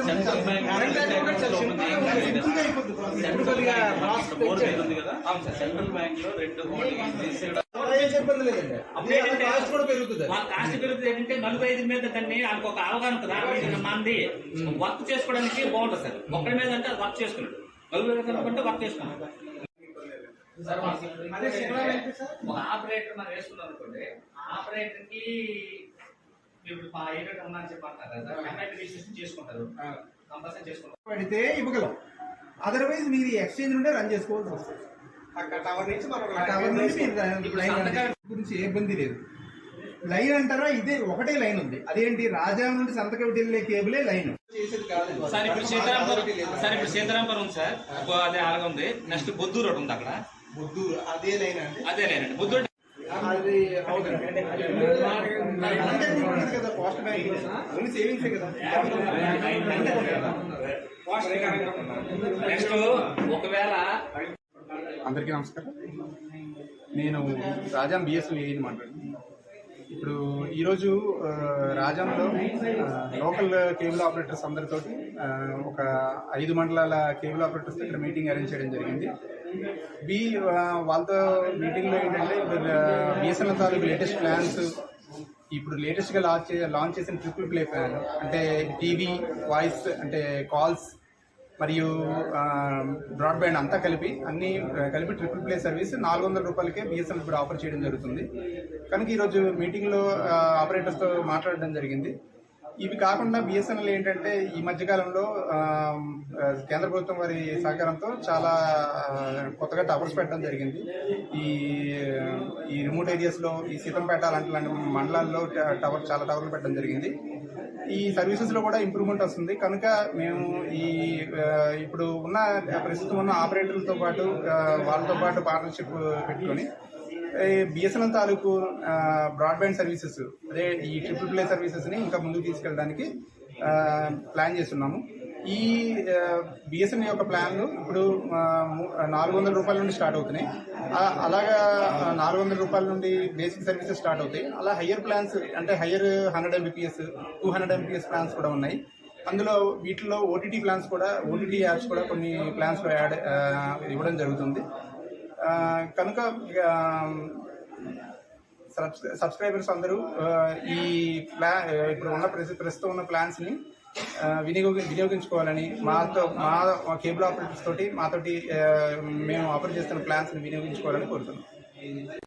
Central బ్యాంక్లో రెండు cost పెరుగుతుంది కాస్ట్ ఏంటంటే ఐదు మీద దాన్ని వాళ్ళకి ఒక అవగాహన కదా మంది వర్క్ చేసుకోవడానికి బాగుంటుంది సార్. ఒక్కడి మీద అంటే వర్క్ చేసుకున్నాడు. నలుగురు వర్క్ చేసుకున్నాడు. సార్ ఒక ఆపరేటర్ మనం వేసుకున్నాం అనుకోండి ఆపరేటర్కి ఇప్పుడు మా ఏరియా ఉన్నారని చెప్పంటారు కదా ఎంఐపీ రిజిస్ట్రేషన్ చేసుకుంటారు కంపల్సరీ చేసుకుంటారు. పడితే ఇవ్వగలం. అదర్వైజ్ మీరు ఎక్స్చేంజ్ నుండే రన్ చేసుకోవాల్సి వస్తుంది. అక్కడ టవర్ నుంచి మనం ఆ టవర్ నుంచి మీరు ఇప్పుడు లైన్ సంతకాలు- గురించి ఏ ఇబ్బంది లేదు. లైన్ అంటారా? ఇదే ఒకటే లైన్ ఉంది. అదేంటి? రాజా నుండి సంతకం వెళ్ళే కేబులే లైన్ సార్ ఇప్పుడు సీతారాంపురం సార్ ఇప్పుడు సీతారాంపురం ఉంది సార్. అదే అలాగే ఉంది నెక్స్ట్ బొద్దూరు ఒకటి ఉంది అక్కడ. బుద్ధూరు అదే నెక్స్ట్ ఒకవేళ అందరికీ నమస్కారం. నేను రాజాం బిఎస్ఎల్ ఏని మాట్లాడుతున్నాను. ఇప్పుడు ఈరోజు ఆ, రాజాంలో లోకల్ కేబుల్ ఆపరేటర్స్ అందరితో ఒక ఐదు మండలాల కేబుల్ ఆపరేటర్స్ ఇక్కడ మీటింగ్ అరేంజ్ చేయడం జరిగింది. బి వాళ్ళతో మీటింగ్లో ఏంటంటే ఇప్పుడు బిఎస్ఎన్ఎల్ తాలూకు లేటెస్ట్ ప్లాన్స్ ఇప్పుడు లేటెస్ట్గా లాంచ్ లాంచ్ చేసిన ట్రిపుల్ ప్లే ప్లాన్ అంటే టీవీ వాయిస్ అంటే కాల్స్ మరియు బ్రాడ్బ్యాండ్ అంతా కలిపి అన్ని కలిపి ట్రిపుల్ ప్లే సర్వీస్ నాలుగు వందల రూపాయలకే బిఎస్ఎన్ఎల్ ఇప్పుడు ఆఫర్ చేయడం జరుగుతుంది. కనుక ఈరోజు మీటింగ్లో ఆపరేటర్స్తో మాట్లాడడం జరిగింది. ఇవి కాకుండా బిఎస్ఎన్ఎల్ ఏంటంటే ఈ మధ్యకాలంలో కేంద్ర ప్రభుత్వం వారి సహకారంతో చాలా కొత్తగా టవర్స్ పెట్టడం జరిగింది. ఈ ఈ రిమోట్ ఏరియాస్లో ఈ సీతంపేట అలాంటి లాంటి మండలాల్లో ట- టవర్ చాలా టవర్లు పెట్టడం జరిగింది. ఈ సర్వీసెస్లో కూడా ఇంప్రూవ్మెంట్ వస్తుంది. కనుక మేము ఈ ఇప్పుడు ఉన్న ప్రస్తుతం ఉన్న ఆపరేటర్లతో పాటు వాళ్ళతో పాటు పార్ట్నర్షిప్ పెట్టుకొని బిఎస్ఎన్ఎల్ తాలూకు బ్రాడ్బ్యాండ్ సర్వీసెస్ అదే ఈ ట్రిపుల్ ప్లే సర్వీసెస్ని ఇంకా ముందుకు తీసుకెళ్ళడానికి ప్లాన్ చేస్తున్నాము. ఈ బిఎస్ఎన్ యొక్క ప్లాన్లు ఇప్పుడు నాలుగు వందల రూపాయల నుండి స్టార్ట్ అవుతున్నాయి. అలాగా నాలుగు వందల రూపాయల నుండి బేసిక్ సర్వీసెస్ స్టార్ట్ అవుతాయి. అలా హయ్యర్ ప్లాన్స్ అంటే higher hundred Mbps two hundred Mbps plans కూడా ఉన్నాయి. అందులో వీటిలో ఓటీటీ ప్లాన్స్ కూడా ఓటీటీ యాప్స్ కూడా కొన్ని ప్లాన్స్లో యాడ్ ఇవ్వడం జరుగుతుంది. కనుక సబ్స్- సబ్స్క్రైబర్స్ అందరూ ఈ ప్లా ఇప్పుడు ఉన్న ప్రస్తుతం ఉన్న ప్లాన్స్ని వినియోగ వినియోగించుకోవాలని మాతో మా కేబుల్ ఆపరేటర్స్ తోటి మాతోటి మేము ఆపరేట్ చేస్తున్న ప్లాన్స్ని వినియోగించుకోవాలని కోరుతున్నాం.